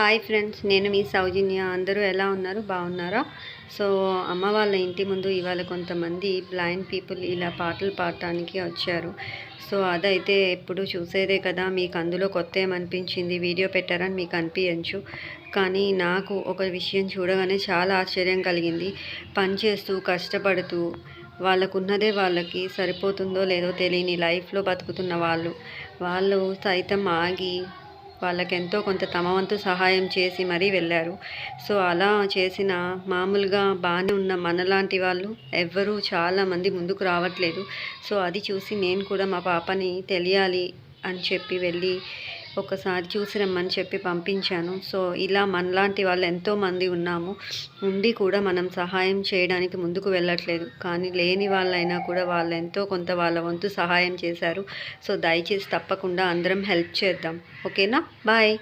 Hi friends నేను మీ సౌజన్య. అందరూ ఎలా ఉన్నారు? బాగున్నారా? సో అమ్మ వాళ్ళ ఇంటి ముందు ఇవాళ కొంతమంది బ్లైండ్ పీపుల్ ఇలా పాటలు పాడటానికి వచ్చారు. సో అదైతే ఎప్పుడు చూసేదే కదా మీకు అందులో కొత్త ఏమనిపించింది? వీడియో పెట్టారని మీకు అనిపించచ్చు కానీ నాకు ఒక విషయం చూడగానే చాలా ఆశ్చర్యం కలిగింది. పని చేస్తూ కష్టపడుతూ వాళ్ళకున్నదే వాళ్ళకి సరిపోతుందో లేదో తెలియని లైఫ్లో బతుకుతున్న వాళ్ళు. వాళ్ళు సైతం ఆగి వాళ్ళకి ఎంతో కొంత తమ వంతు సహాయం చేసి మరీ వెళ్ళారు. సో అలా చేసిన మామూలుగా బాగానే ఉన్న మనలాంటి వాళ్ళు ఎవ్వరూ చాలామంది ముందుకు రావట్లేదు. సో అది చూసి నేను కూడా మా పాపని తెలియాలి అని చెప్పి వెళ్ళి ఒకసారి చూసి రమ్మని చెప్పి పంపించాను. సో ఇలా మనలాంటి వాళ్ళు ఎంతోమంది ఉన్నాము. ఉండి కూడా మనం సహాయం చేయడానికి ముందుకు వెళ్ళట్లేదు. కానీ లేని వాళ్ళైనా కూడా వాళ్ళు ఎంతో కొంత వాళ్ళ వంతు సహాయం చేశారు. సో దయచేసి తప్పకుండా అందరం హెల్ప్ చేద్దాం. ఓకేనా? బాయ్.